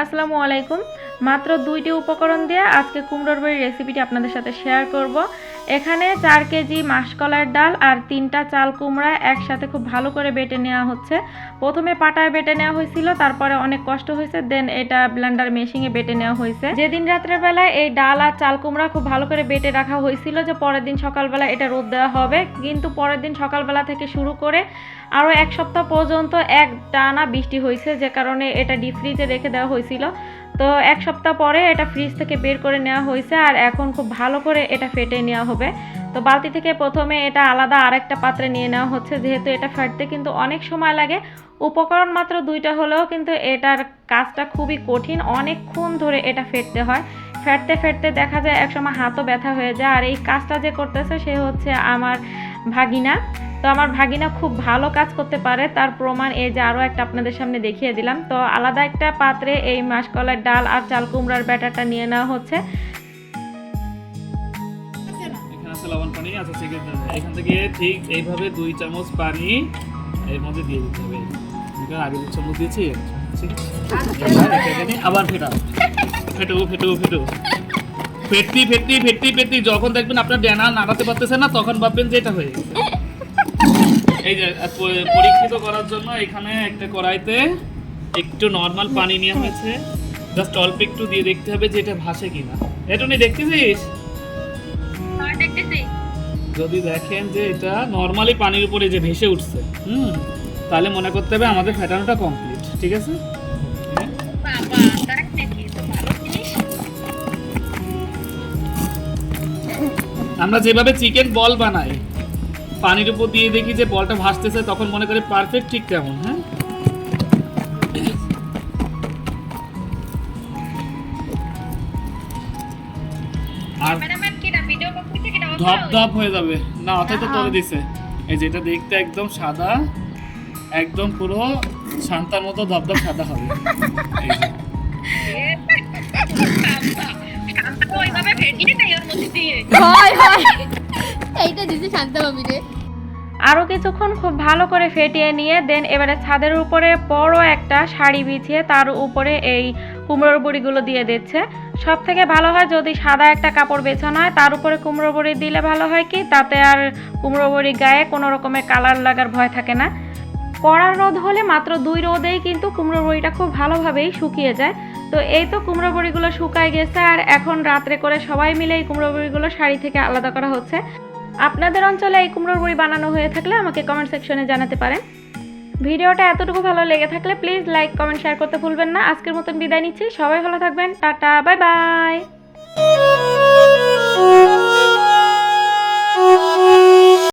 আসসালামু আলাইকুম। মাত্র দুইটি উপকরণ দিয়ে আজকে কুমড়োর বড়ির রেসিপিটি আপনাদের সাথে শেয়ার করব। এখানে চার কেজি মাসকলার ডাল আর তিনটা চাল কুমড়া একসাথে খুব ভালো করে বেটে নেওয়া হচ্ছে। প্রথমে পাটায় বেটে নেওয়া হয়েছিল, তারপরে অনেক কষ্ট হয়েছে, দেন এটা ব্লেন্ডার মেশিনে বেটে নেওয়া হয়েছে। যেদিন রাত্রের বেলায় এই ডাল আর চাল কুমড়া খুব ভালো করে বেটে রাখা হয়েছিল যে পরের দিন সকালবেলা এটা রোদ দেওয়া হবে। কিন্তু পরের দিন সকালবেলা থেকে শুরু করে আরও এক সপ্তাহ পর্যন্ত এক টানা বৃষ্টি হয়েছে, যে কারণে এটা ডিপ ফ্রিজে রেখে দেওয়া হয়েছিল। তো এক সপ্তাহ পরে এটা ফ্রিজ থেকে বের করে নেওয়া হয়েছে আর এখন খুব ভালো করে এটা ফেটে নেওয়া হবে। তো বালতি থেকে প্রথমে এটা আলাদা আরেকটা পাত্রে নিয়ে নেওয়া হচ্ছে, যেহেতু এটা ফাটতে কিন্তু অনেক সময় লাগে। উপকরণ মাত্র দুইটা হলেও কিন্তু এটার কাজটা খুবই কঠিন, অনেকক্ষণ ধরে এটা ফেটতে হয়। ফেটতে ফেটতে দেখা যায় একসময় হাতও ব্যথা হয়ে যায় আর এই কাজটা যে করতেছে সে হচ্ছে আমার ভাগিনা। তো আমার ভাগিনা খুব ভালো কাজ করতে পারে, তার প্রমাণ এই যে আরও একটা আপনাদের সামনে দেখিয়ে দিলাম। তো আলাদা একটা পাত্রে এই মাসকলার ডাল আর চাল কুমড়ার ব্যাটারটা নিয়ে নেওয়া হচ্ছে। এখান থেকে ঠিক এইভাবে দুই চামচ পানি এর মধ্যে দিয়ে দিতে হবে। আগে দু চামচ দিয়েছি। আবার ফেটাও। ফেটো ফেটো ফেটো ফেটতি ফেটতি ফেটতি ফেটতি, যখন দেখবেন আপনার ডেনা নাড়াতে পারতেছে না, তখন ভাববেন যে এটা হয়ে গেছে। এই যে পরীক্ষিত করার জন্য এখানে একটা কড়াইতে একটু নর্মাল পানি নেওয়া হয়েছে। জাস্ট অল্প একটু দিয়ে দেখতে হবে যে এটা ভাসে কিনা। এটা নিয়ে দেখতেছিস? যদি দেখেন যে এটা নর্মালি পানির উপরে যে ভেসে উঠছে হুম তাহলে মনে করতে হবে আমাদের ফেটানোটা কমপ্লিট ঠিক আছে? আমরা যেভাবে চিকেন বল বানাই পানির উপর দিয়ে দেখি যে বলটা ভাসতেছে তখন মনে করি পারফেক্ট ঠিক কেমন হ্যাঁ? আর ধপ ধপ হয়ে যাবে। না অথচ তো তোলে দিছে। এই যেটা দেখতে একদম সাদা একদম পুরো শান্তার মতো ধপধপ সাদা হবে। হয় হয়। এইটা রে। আরও কিছুক্ষণ খুব ভালো করে ফেটিয়ে নিয়ে দেন এবারে ছাদের উপরে বড় একটা শাড়ি বিছিয়ে তার উপরে এই কুমড়োর বড়িগুলো দিয়ে দিচ্ছে। সব থেকে ভালো হয় যদি সাদা একটা কাপড় বেছানো হয়, তার উপরে কুমড়ো বড়ি দিলে ভালো হয় কি? তাতে আর কুমড়ো বড়ি গায়ে কোনো রকমের কালার লাগার ভয় থাকে না। কড়া রোদ হলে মাত্র দুই রোদেই কিন্তু কুমড়ো বড়িটা খুব ভালোভাবেই শুকিয়ে যায়। তো এই তো কুমড়ো বড়িগুলো শুকায় গেছে, আর এখন রাত্রে করে সবাই মিলে এই কুমড়ো বড়িগুলো শাড়ি থেকে আলাদা করা হচ্ছে। আপনাদের অঞ্চলে এই কুমড়োর বড়ি বানানো হয়ে থাকলে আমাকে কমেন্ট সেকশনে জানাতে পারেন। ভিডিওটা এতটুকু ভালো লেগে থাকলে প্লিজ লাইক কমেন্ট শেয়ার করতে ভুলবেন না। আজকের মতন বিদায় নিচ্ছি। সবাই ভালো থাকবেন। Tata bye bye